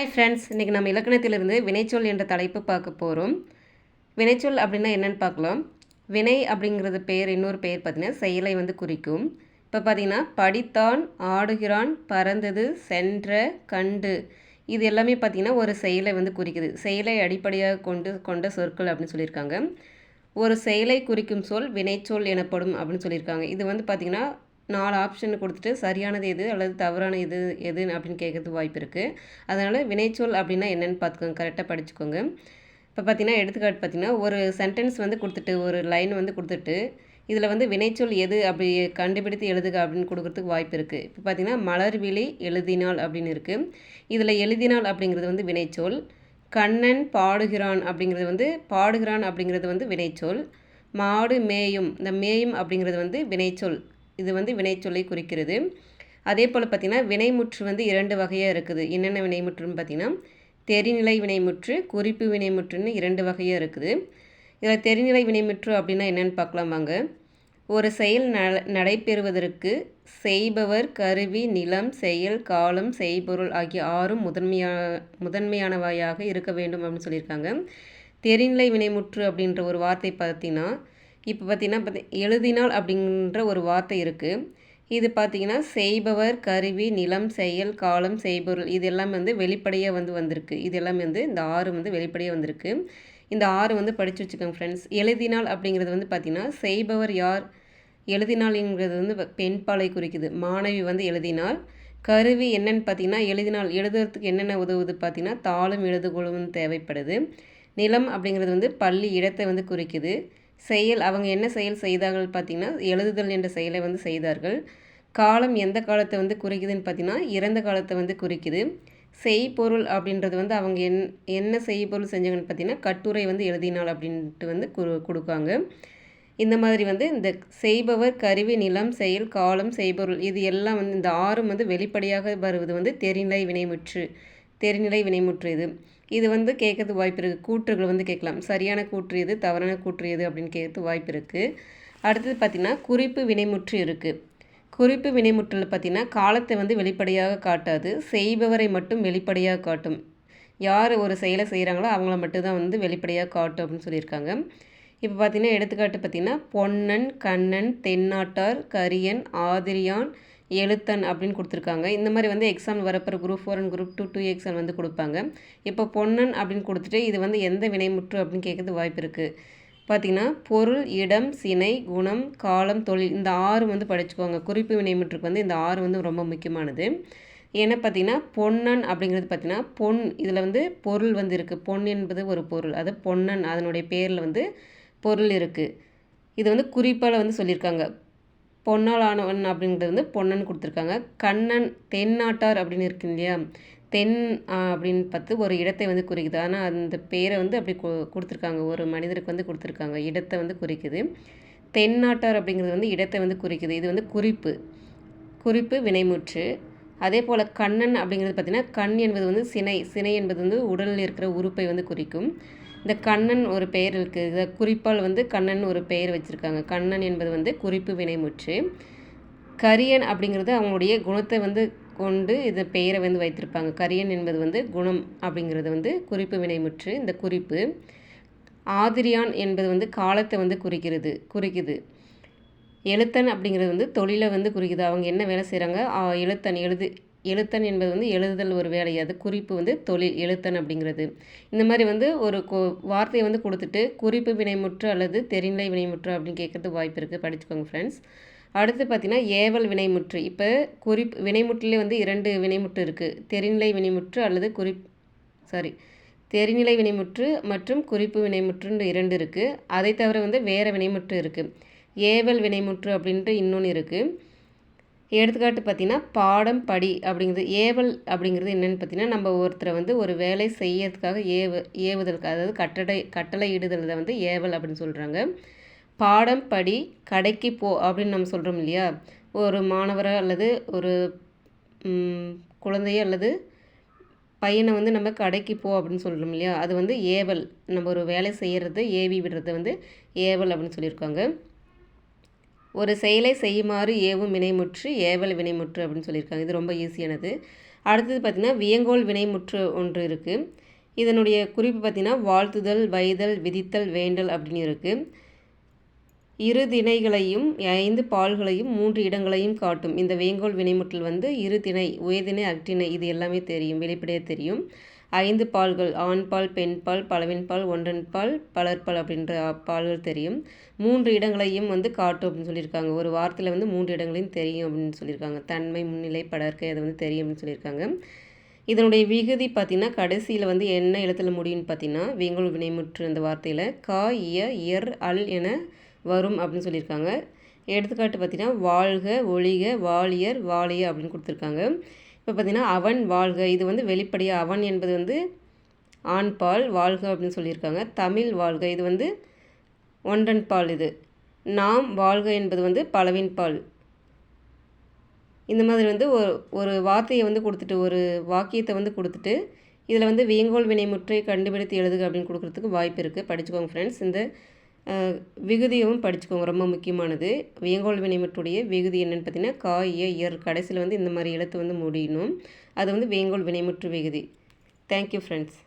Hi friends இன்றைக்கி நம்ம இலக்கணத்திலிருந்து வினைச்சொல் என்ற தலைப்பு பார்க்க போகிறோம் வினைச்சொல் அப்படின்னா என்னென்னு பார்க்கலாம். வினை அப்படிங்கிறது பேர் இன்னொரு பெயர் பார்த்திங்கன்னா செயலை வந்து குறிக்கும். இப்போ பார்த்திங்கன்னா படித்தான் ஆடுகிறான் பறந்தது சென்ற கண்டு. இது எல்லாமே பார்த்திங்கன்னா ஒரு செயலை வந்து குறிக்குது. செயலை அடிப்படையாக கொண்டு கொண்ட சொற்கள் அப்படின்னு சொல்லியிருக்காங்க. ஒரு செயலை குறிக்கும் சொல் வினைச்சொல் எனப்படும் அப்படின்னு சொல்லியிருக்காங்க. இது வந்து பார்த்திங்கன்னா நாலு ஆப்ஷன் கொடுத்துட்டு சரியானது எது அல்லது தவறான எது எது அப்படின்னு கேட்கறதுக்கு வாய்ப்பு இருக்குது அதனால் வினைச்சொல் அப்படின்னா என்னென்னு பார்த்துக்கோங்க கரெக்டாக படிச்சுக்கோங்க. இப்போ பார்த்தீங்கன்னா எடுத்துக்காட்டு பார்த்தீங்கன்னா ஒரு சென்டென்ஸ் வந்து கொடுத்துட்டு ஒரு லைன் வந்து கொடுத்துட்டு இதில் வந்து வினைச்சொல் எது அப்படி கண்டுபிடித்து எழுதுக அப்படின்னு கொடுக்குறதுக்கு வாய்ப்பு இருக்குது இப்போ பார்த்தீங்கன்னா மலர்விழி எழுதினாள் அப்படின்னு இருக்குது இதில் எழுதினாள் அப்படிங்கிறது வந்து வினைச்சொல். கண்ணன் பாடுகிறான் அப்படிங்கிறது வந்து பாடுகிறான் அப்படிங்கிறது வந்து வினைச்சொல். மாடு மேயும் இந்த மேயும் அப்படிங்கிறது வந்து வினைச்சொல். இது வந்து வினைச்சொல்லை குறிக்கிறது. அதே போல் பார்த்திங்கன்னா வினைமுற்று வந்து இரண்டு வகையாக இருக்குது. என்னென்ன வினைமுற்றுன்னு பார்த்திங்கன்னா தெரிநிலை வினைமுற்று குறிப்பு வினைமுற்றுன்னு இரண்டு வகையாக இருக்குது. இதில் தெரிநிலை வினைமுற்று அப்படின்னா என்னென்னு பார்க்கலாம் வாங்க. ஒரு செயல் ந நடைபெறுவதற்கு செய்பவர் கருவி நிலம் செயல் காலம் செய்பொருள் ஆகிய ஆறும் முதன்மையா முதன்மையானவையாக இருக்க வேண்டும் அப்படின்னு சொல்லியிருக்காங்க. தெரிநிலை வினைமுற்று அப்படின்ற ஒரு வார்த்தை பார்த்தீங்கன்னா இப்போ பார்த்தீங்கன்னா பார்த்தி எழுதினால் அப்படின்ற ஒரு வார்த்தை இருக்குது இது பார்த்திங்கன்னா செய்பவர் கருவி நிலம் செயல் காலம் செய்பொருள் இது எல்லாமே வந்து வெளிப்படையாக வந்து வந்திருக்கு. இது எல்லாமே வந்து இந்த ஆறு வந்து வெளிப்படையாக வந்திருக்கு. இந்த ஆறு வந்து படித்து வச்சுக்கோங்க ஃப்ரெண்ட்ஸ் எழுதினால் அப்படிங்கிறது வந்து பார்த்திங்கன்னா செய்பவர் யார்? எழுதினாள்ங்கிறது வந்து பெண்பாலை குறிக்குது. மாணவி வந்து எழுதினால். கருவி என்னென்னு பார்த்தீங்கன்னா எழுதினால் எழுதுறதுக்கு என்னென்ன உதவுது பார்த்திங்கன்னா தாளும் எழுதுகோளும் தேவைப்படுது. நிலம் அப்படிங்கிறது வந்து பள்ளி இடத்தை வந்து குறிக்குது. செயல் அவங்க என்ன செயல் செய்தார்கள் பார்த்திங்கன்னா எழுதுதல் என்ற செயலை வந்து செய்தார்கள். காலம் எந்த காலத்தை வந்து குறிக்குதுன்னு பார்த்திங்கன்னா இறந்த காலத்தை வந்து குறிக்குது. செய்பொருள் அப்படின்றது வந்து அவங்க என் என்ன செய்பொருள் செஞ்சாங்கன்னு பார்த்திங்கன்னா கட்டுரை வந்து எழுதினால் அப்படின்ட்டு வந்து கு கொடுக்காங்க. இந்த மாதிரி வந்து இந்த செய்பவர் கருவி நிலம் செயல் காலம் செய்பொருள் இது எல்லாம் வந்து இந்த ஆறும் வந்து வெளிப்படையாக வருவது வந்து தெரிநிலை வினைமுற்று தெரிநிலை வினைமுற்று இது. இது வந்து கேட்கறதுக்கு வாய்ப்பு இருக்குது கூற்றுகள் வந்து கேட்கலாம். சரியான கூற்று எது தவறான கூற்று எது அப்படின்னு கேட்கறது வாய்ப்பு இருக்குது அடுத்தது பார்த்திங்கன்னா குறிப்பு வினைமுற்று இருக்குது குறிப்பு வினைமுற்றில் பார்த்திங்கன்னா காலத்தை வந்து வெளிப்படையாக காட்டாது செய்பவரை மட்டும் வெளிப்படையாக காட்டும். யார் ஒரு செயலை செய்கிறாங்களோ அவங்கள மட்டும்தான் வந்து வெளிப்படையாக காட்டும் அப்படின்னு சொல்லியிருக்காங்க. இப்போ பார்த்திங்கன்னா எடுத்துக்காட்டு பார்த்திங்கன்னா பொன்னன் கண்ணன் தென்னாட்டார் கரியன் ஆதிரியான் எழுத்தன் அப்படின்னு கொடுத்துருக்காங்க. இந்த மாதிரி வந்து எக்ஸாம் வரப்போ group four and group two two exam வந்து கொடுப்பாங்க. இப்போ பொன்னன் அப்படின்னு கொடுத்துட்டு இது வந்து எந்த வினைமுற்று அப்படின்னு கேட்கறது வாய்ப்பு இருக்குது பார்த்திங்கன்னா பொருள் இடம் சினை குணம் காலம் தொழில் இந்த ஆறு வந்து படிச்சுக்கோங்க. குறிப்பு வினைமுற்றுக்கு வந்து இந்த ஆறு வந்து ரொம்ப முக்கியமானது. ஏன்னா பார்த்திங்கன்னா பொன்னன் அப்படிங்கிறது பார்த்திங்கன்னா பொன் இதில் வந்து பொருள் வந்து இருக்குது பொன் என்பது ஒரு பொருள். அது பொன்னன் அதனுடைய பேரில் வந்து பொருள் இருக்குது இது வந்து குறிப்பால் வந்து சொல்லியிருக்காங்க. பொன்னால் ஆனவன் அப்படிங்கிறது வந்து பொன்னன் கொடுத்துருக்காங்க. கண்ணன் தென்னாட்டார் அப்படின்னு இருக்கு இல்லையா? தென் அப்படின்னு பார்த்து ஒரு இடத்தை வந்து குறிக்குது. ஆனால் அந்த பேரை வந்து அப்படி கொடுத்துருக்காங்க. ஒரு மனிதருக்கு வந்து கொடுத்துருக்காங்க. இடத்தை வந்து குறிக்குது. தென்னாட்டார் அப்படிங்கிறது வந்து இடத்தை வந்து குறிக்குது. இது வந்து குறிப்பு. குறிப்பு வினைமுற்று. அதே போல் கண்ணன் அப்படிங்கிறது பார்த்திங்கன்னா கண் என்பது வந்து சினை. சினை என்பது வந்து உடலில் இருக்கிற உறுப்பை வந்து குறிக்கும். இந்த கண்ணன் ஒரு பெயர் இருக்குது இதை குறிப்பால் வந்து கண்ணன் ஒரு பெயர் வச்சுருக்காங்க. கண்ணன் என்பது வந்து குறிப்பு வினைமுற்று கரியன் அப்படிங்கிறது அவங்களுடைய குணத்தை வந்து கொண்டு இந்த பெயரை வந்து வைத்திருப்பாங்க. கரியன் என்பது வந்து குணம் அப்படிங்கிறது வந்து குறிப்பு வினைமுற்று இந்த குறிப்பு. ஆதிரியான் என்பது வந்து காலத்தை வந்து குறிக்கிறது குறிக்குது. எழுத்தன் அப்படிங்கிறது வந்து தொழிலை வந்து குறிக்குது. அவங்க என்ன வேலை செய்கிறாங்க எழுத்தன் எழுது எழுத்தன் என்பது வந்து எழுதுதல் ஒரு வேலை அது குறிப்பு வந்து தொழில் எழுத்தன் அப்படிங்கிறது. இந்த மாதிரி வந்து ஒரு வார்த்தையை வந்து கொடுத்துட்டு குறிப்பு வினைமுற்று அல்லது தெரிநிலை வினைமுற்று அப்படின்னு கேட்குறது வாய்ப்பு இருக்குது படிச்சுக்கோங்க ஃப்ரெண்ட்ஸ் அடுத்து பார்த்திங்கன்னா ஏவல் வினைமுற்று. இப்போ குறிப்பு வினைமுற்றிலே வந்து இரண்டு வினைமுற்று இருக்குது தெரிநிலை வினைமுற்று அல்லது குறிப் சாரி தெரிநிலை வினைமுற்று மற்றும் குறிப்பு வினைமுற்றுன்னு இரண்டு இருக்குது அதை தவிர வந்து வேறு வினைமுற்று இருக்குது ஏவல் வினைமுற்று அப்படின்ட்டு இன்னொன்று இருக்குது எடுத்துக்காட்டு பார்த்திங்கன்னா பாடம் படி அப்படிங்கிறது ஏவல் அப்படிங்கிறது என்னென்னு பார்த்தீங்கன்னா நம்ம ஒருத்தரை வந்து ஒரு வேலை செய்யறதுக்காக ஏவு ஏவுதலுக்கு அதாவது கட்டடை கட்டளை இடுதலை வந்து ஏவல் அப்படின்னு சொல்கிறாங்க பாடம் படி கடைக்கு போ அப்படின்னு நம்ம சொல்கிறோம் இல்லையா? ஒரு மாணவரை அல்லது ஒரு குழந்தைய அல்லது பையனை வந்து நம்ம கடைக்கு போ அப்படின்னு சொல்கிறோம் இல்லையா? அது வந்து ஏவல். நம்ம ஒரு வேலை செய்கிறது ஏவி விடுறது வந்து ஏவல் அப்படின்னு சொல்லியிருக்காங்க. ஒரு செயலை செய்யுமாறு ஏவும் வினைமுற்று ஏவல் வினைமுற்று அப்படின்னு சொல்லியிருக்காங்க. இது ரொம்ப ஈஸியானது. அடுத்தது பார்த்திங்கன்னா வியங்கோல் வினைமுற்று ஒன்று இருக்குது இதனுடைய குறிப்பு பார்த்திங்கன்னா வாழ்த்துதல் வைதல் விதித்தல் வேண்டல் அப்படின்னு இருக்குது இரு திணைகளையும் ஐந்து பால்களையும் மூன்று இடங்களையும் காட்டும். இந்த வேங்கோல் வினைமுற்றல் வந்து இரு திணை உயர்திணை அக்திணை இது எல்லாமே தெரியும் வெளிப்படையாக தெரியும். ஐந்து பால்கள் ஆண் பால் பெண் பால் பலவின் பால் ஒன்றன் பால் பலர்பால் அப்படின்ற பால்கள் தெரியும். மூன்று இடங்களையும் வந்து காட்டும் அப்படின்னு சொல்லியிருக்காங்க. ஒரு வார்த்தையில் வந்து மூன்று இடங்களையும் தெரியும் அப்படின்னு சொல்லியிருக்காங்க. தன்மை முன்னிலை படற்கை அது வந்து தெரியும் அப்படின்னு சொல்லியிருக்காங்க. இதனுடைய விகுதி பார்த்திங்கன்னா கடைசியில் வந்து என்ன எழுத்தில் முடியும்னு பார்த்தீங்கன்னா வேங்கோல் வினைமுற்று அந்த வார்த்தையில் கா இய இயர் அல் என வரும் அப்படின்னு சொல்லியிருக்காங்க. எடுத்துக்காட்டு பார்த்தீங்கன்னா வாழ்க ஒழிக வாழியர் வாழிய அப்படின்னு கொடுத்துருக்காங்க. இப்போ பார்த்திங்கன்னா அவன் வாழ்க. இது வந்து வெளிப்படையாக அவன் என்பது வந்து ஆண் பால் வாழ்க அப்படின்னு சொல்லியிருக்காங்க. தமிழ் வாழ்க. இது வந்து ஒன்றன் பால் இது. நாம் வாழ்க என்பது வந்து பலவின் பால். இந்த மாதிரி வந்து ஒரு ஒரு வார்த்தையை வந்து கொடுத்துட்டு ஒரு வாக்கியத்தை வந்து கொடுத்துட்டு இதில் வந்து வியங்கோல் வினைமுற்றை கண்டுபிடித்து எழுதுக அப்படின்னு கொடுக்குறதுக்கு வாய்ப்பு இருக்குது படிச்சுக்கோங்க ஃப்ரெண்ட்ஸ் இந்த விகுதியும் படிச்சுக்கோங்க. ரொம்ப முக்கியமானது. வியங்கோல் வினைமுற்றுடைய விகுதி என்னென்னு பார்த்தீங்கன்னா கா இய இயர் கடைசியில் வந்து இந்த மாதிரி எழுத்து வந்து முடியணும். அது வந்து வேங்கோல் வினைமுற்று விகுதி தேங்க்யூ ஃப்ரெண்ட்ஸ்